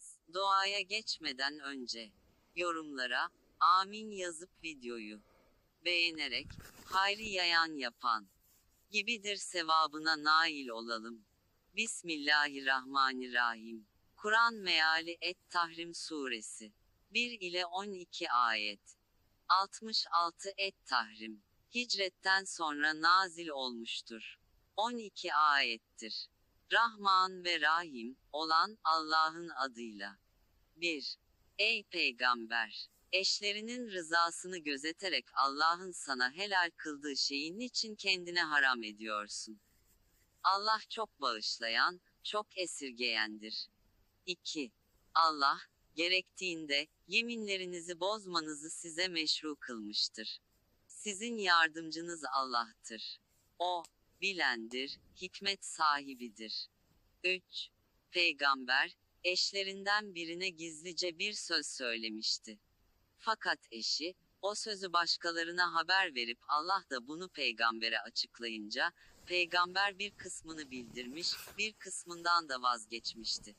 geldiniz. Doğaya geçmeden önce yorumlara amin yazıp videoyu beğenerek hayri yayan yapan gibidir sevabına nail olalım. Bismillahirrahmanirrahim. Kur'an meali Et-Tahrim suresi 1 ile 12 ayet. 66 Et-Tahrim. Hicretten sonra nazil olmuştur. 12 ayettir. Rahman ve Rahim olan Allah'ın adıyla. 1. Ey peygamber! Eşlerinin rızasını gözeterek Allah'ın sana helal kıldığı şeyin niçin kendine haram ediyorsun? Allah çok bağışlayan, çok esirgeyendir. 2. Allah, gerektiğinde, yeminlerinizi bozmanızı size meşru kılmıştır. Sizin yardımcınız Allah'tır. O, bilendir, hikmet sahibidir. 3. Peygamber, eşlerinden birine gizlice bir söz söylemişti. Fakat eşi, o sözü başkalarına haber verip Allah da bunu peygambere açıklayınca, peygamber bir kısmını bildirmiş, bir kısmından da vazgeçmişti.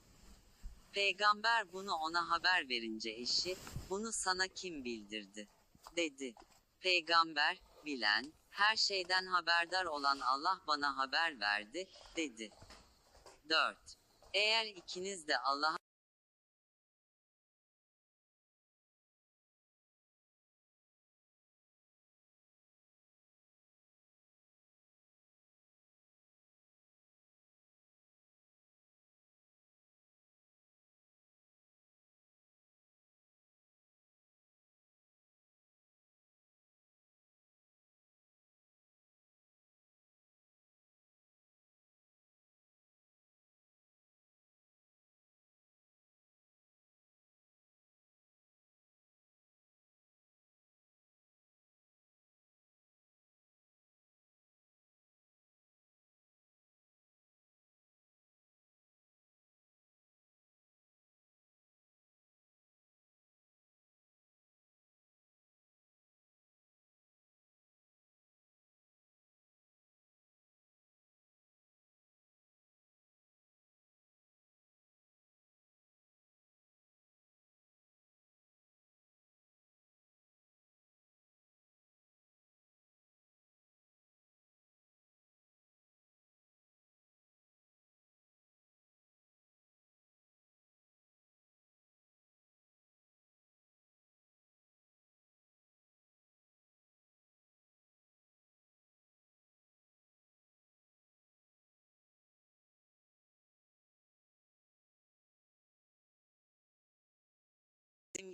Peygamber bunu ona haber verince eşi, bunu sana kim bildirdi? dedi. Peygamber, bilen, her şeyden haberdar olan Allah bana haber verdi, dedi. 4. Eğer ikiniz de Allah'a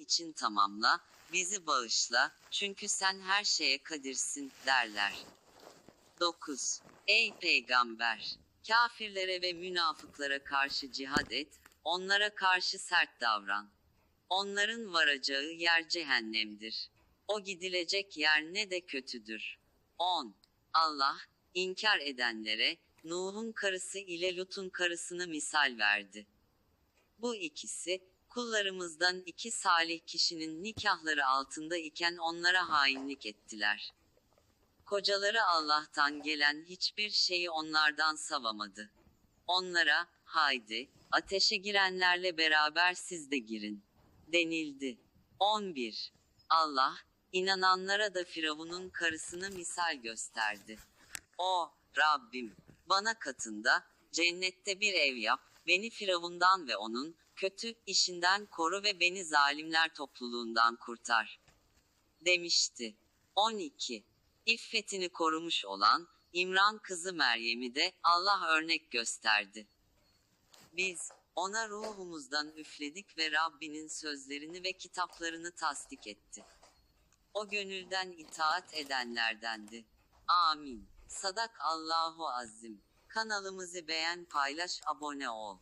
için tamamla, bizi bağışla, çünkü sen her şeye kadirsin, derler. 9. Ey peygamber! Kafirlere ve münafıklara karşı cihad et, onlara karşı sert davran. Onların varacağı yer cehennemdir. O gidilecek yer ne de kötüdür. 10. Allah, inkar edenlere, Nuh'un karısı ile Lut'un karısını misal verdi. Bu ikisi, kullarımızdan iki salih kişinin nikahları altında iken onlara hainlik ettiler. Kocaları Allah'tan gelen hiçbir şeyi onlardan savamadı. Onlara, haydi, ateşe girenlerle beraber siz de girin, denildi. 11. Allah, inananlara da Firavun'un karısını misal gösterdi. O, Rabbim, bana katında, cennette bir ev yap, beni Firavundan ve onun, kötü, işinden koru ve beni zalimler topluluğundan kurtar. Demişti. 12. İffetini korumuş olan, İmran kızı Meryem'i de, Allah örnek gösterdi. Biz, ona ruhumuzdan üfledik ve Rabbinin sözlerini ve kitaplarını tasdik etti. O gönülden itaat edenlerdendi. Amin. Sadak Allahu Azim. Kanalımızı beğen paylaş abone ol.